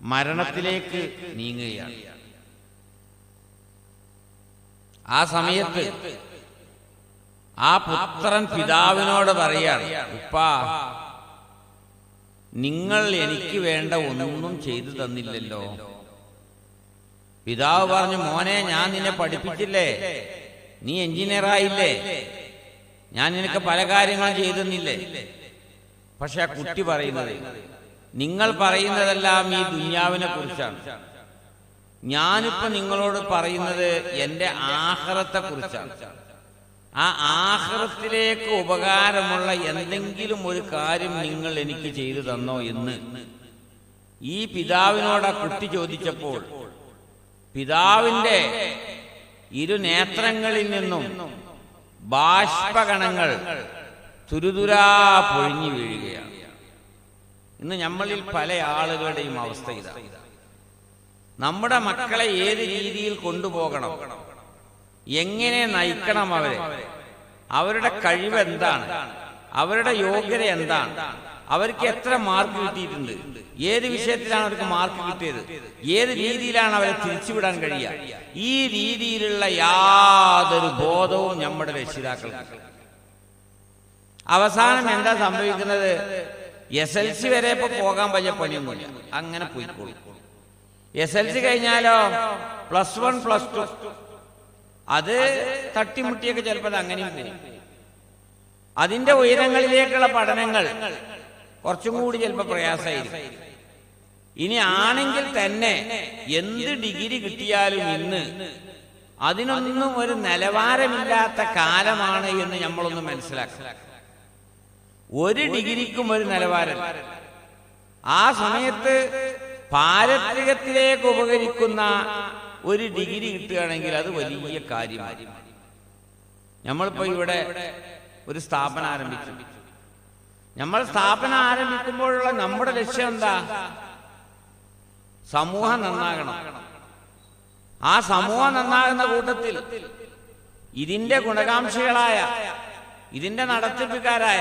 മരണത്തിലേക്ക് നീങ്ങുകയാണ്. ആ സമയത്ത് ആ പുത്രൻ പിതാവിനോട് പറയാണ് ഉപ്പാ നിങ്ങൾ എനിക്ക് വേണ്ട ഒന്നും ചെയ്തു തന്നില്ലല്ലോ. പിതാവ് പറഞ്ഞു മോനെ ഞാൻ നിന്നെ പഠിപ്പിച്ചില്ലേ? നീ എഞ്ചിനീയർ ആയില്ലേ? ഞാൻ നിനക്ക് പല കാര്യങ്ങളും ചെയ്തു തന്നില്ലേ? പക്ഷെ ആ കുട്ടി പറയുന്നത് നിങ്ങൾ പറയുന്നതെല്ലാം ഈ ദുന്യാവിനെ കുറിച്ചാണ്. ഞാനിപ്പോ നിങ്ങളോട് പറയുന്നത് എന്റെ ആഹ്റത്തെ കുറിച്ചാണ്. ആ ആഹ്റത്തിലേക്ക് ഉപകാരമുള്ള എന്തെങ്കിലും ഒരു കാര്യം നിങ്ങൾ എനിക്ക് ചെയ്തു തന്നോ എന്ന്. ഈ പിതാവിനോട് ആ കുട്ടി ചോദിച്ചപ്പോൾ പിതാവിന്റെ ഇരു നേത്രങ്ങളിൽ നിന്നും ബാഷ്പകണങ്ങൾ തുരുതുരാ പൊഴിഞ്ഞു വീഴുകയാണ്. ഇന്ന് നമ്മളിൽ പല ആളുകളുടെയും അവസ്ഥ ഇതാ. നമ്മുടെ മക്കളെ ഏത് രീതിയിൽ കൊണ്ടുപോകണം? എങ്ങനെ നയിക്കണം അവരെ? അവരുടെ കഴിവ് എന്താണ്? അവരുടെ യോഗ്യത എന്താണ്? അവർക്ക് എത്ര മാർക്ക് കിട്ടിയിട്ടുണ്ട്? ഏത് വിഷയത്തിലാണ് അവർക്ക് മാർക്ക് കിട്ടിയത്? ഏത് രീതിയിലാണ് അവരെ തിരിച്ചുവിടാൻ കഴിയുക? ഈ രീതിയിലുള്ള യാതൊരു ബോധവും നമ്മുടെ രക്ഷിതാക്കൾക്ക് അവസാനം എന്താ സംഭവിക്കുന്നത്? എസ് എൽ സി വരെ ഇപ്പൊ പോകാൻ വലിയ പണിയൊന്നുമില്ല. അങ്ങനെ പോയിക്കോളും. എസ് എൽ സി കഴിഞ്ഞാലോ? പ്ലസ് വൺ പ്ലസ് ടു അത് തട്ടിമുട്ടിയൊക്കെ ചിലപ്പോൾ അങ്ങനെയും വരും അതിന്റെ ഉയരങ്ങളിലേക്കുള്ള പഠനങ്ങൾ കുറച്ചും കൂടി ചിലപ്പോൾ പ്രയാസമായിരിക്കും. ഇനി ആണെങ്കിൽ തന്നെ എന്ത് ഡിഗ്രി കിട്ടിയാലും ഇന്ന് അതിനൊന്നും ഒരു നിലവാരമില്ലാത്ത കാലമാണ് എന്ന് നമ്മളൊന്ന് മനസ്സിലാക്കുക ഒരു ഡിഗ്രിക്കും ഒരു നിലവാരം ആ സമയത്ത് പാരത്രികത്തിലേക്ക് ഉപകരിക്കുന്ന ഒരു ഡിഗ്രി കിട്ടുകയാണെങ്കിൽ അത് വലിയ കാര്യമായി നമ്മളിപ്പോ ഇവിടെ ഒരു സ്ഥാപനം ആരംഭിച്ചു. നമ്മൾ സ്ഥാപനം ആരംഭിക്കുമ്പോഴുള്ള നമ്മുടെ ലക്ഷ്യം എന്താ? സമൂഹം നന്നാകണം. ആ സമൂഹം നന്നാകുന്ന കൂട്ടത്തിൽ ഇതിന്റെ ഗുണകാംക്ഷികളായ ഇതിന്റെ നടത്തിപ്പുകാരായ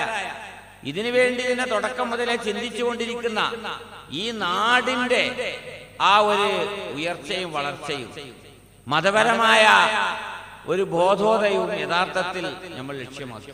ഇതിനു വേണ്ടി തന്നെ തുടക്കം മുതലേ ചിന്തിച്ചുകൊണ്ടിരിക്കുന്ന ഈ നാടിന്റെ ആ ഒരു ഉയർച്ചയും വളർച്ചയും. മതപരമായ ഒരു ബോധോദയവും യഥാർത്ഥത്തിൽ നമ്മൾ ലക്ഷ്യമാക്കി.